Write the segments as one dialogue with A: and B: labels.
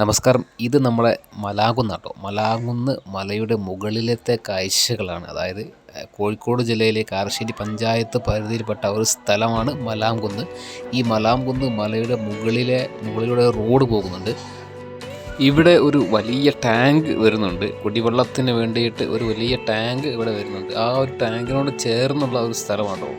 A: നമസ്കാരം. ഇത് നമ്മളെ മലാകുന്നാട്ടോ മലാകുന്ന് മലയുടെ മുകളിലത്തെ കാഴ്ചകളാണ്. അതായത് കോഴിക്കോട് ജില്ലയിലെ കാരശ്ശേരി പഞ്ചായത്ത് പരിധിയിൽപ്പെട്ട ഒരു സ്ഥലമാണ് മലാംകുന്ന്. ഈ മലാംകുന്ന് മലയുടെ മുകളിലെ മുകളിലൂടെ റോഡ് പോകുന്നുണ്ട്. ഇവിടെ ഒരു വലിയ ടാങ്ക് വരുന്നുണ്ട്. കുടിവെള്ളത്തിന് വേണ്ടിയിട്ട് ഒരു വലിയ ടാങ്ക് ഇവിടെ വരുന്നുണ്ട്. ആ ഒരു ടാങ്കിനോട് ചേർന്നുള്ള ഒരു സ്ഥലമാണോ?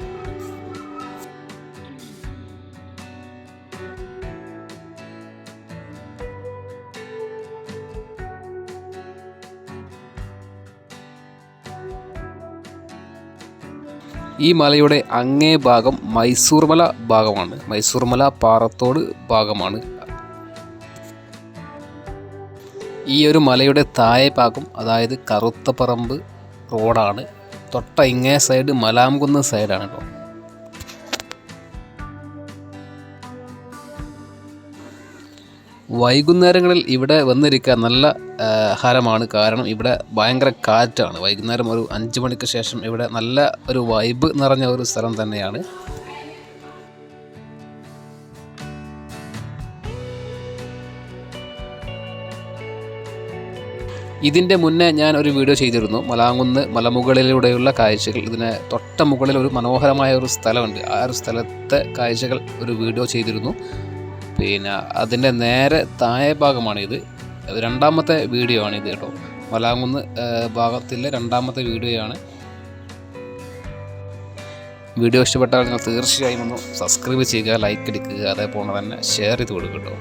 A: ഈ മലയുടെ അങ്ങേ ഭാഗം മൈസൂർ മല ഭാഗമാണ്. മൈസൂർ മല പാറത്തോട് ഭാഗമാണ്. ഈ ഒരു മലയുടെ താഴെ ഭാഗം അതായത് കറുത്തപ്പറമ്പ് റോഡാണ്. തൊട്ട ഇങ്ങേ സൈഡ് മലാംകുന്ന് സൈഡാണ് കേട്ടോ. വൈകുന്നേരങ്ങളിൽ ഇവിടെ വന്നിരിക്കാൻ നല്ല ഹരമാണ്. കാരണം ഇവിടെ ഭയങ്കര കാറ്റാണ്. വൈകുന്നേരം ഒരു അഞ്ച് മണിക്ക് ശേഷം ഇവിടെ നല്ല ഒരു വൈബ് നിറഞ്ഞ ഒരു സ്ഥലം തന്നെയാണ്. ഇതിന്റെ മുന്നേ ഞാൻ ഒരു വീഡിയോ ചെയ്തിരുന്നു. മലാങ്കുന്ന് മലമുകളിലൂടെയുള്ള കാഴ്ചകൾ. ഇതിന് തൊട്ട മുകളിൽ ഒരു മനോഹരമായ ഒരു സ്ഥലമുണ്ട്. ആ ഒരു സ്ഥലത്തെ കാഴ്ചകൾ ഒരു വീഡിയോ ചെയ്തിരുന്നു. പിന്നെ അതിന്റെ നേരെ താഴെ അത് രണ്ടാമത്തെ വീഡിയോ ആണ് ഇത് കേട്ടോ. മലാങ്കുന്ന് ഭാഗത്തിലെ രണ്ടാമത്തെ വീഡിയോ ആണ്. വീഡിയോ ഇഷ്ടപ്പെട്ടാൽ നിങ്ങൾ തീർച്ചയായും ഒന്ന് സബ്സ്ക്രൈബ് ചെയ്യുക ലൈക്ക് അടിക്കുക അതേപോലെ തന്നെ ഷെയർ ചെയ്ത് കൊടുക്കുക കേട്ടോ.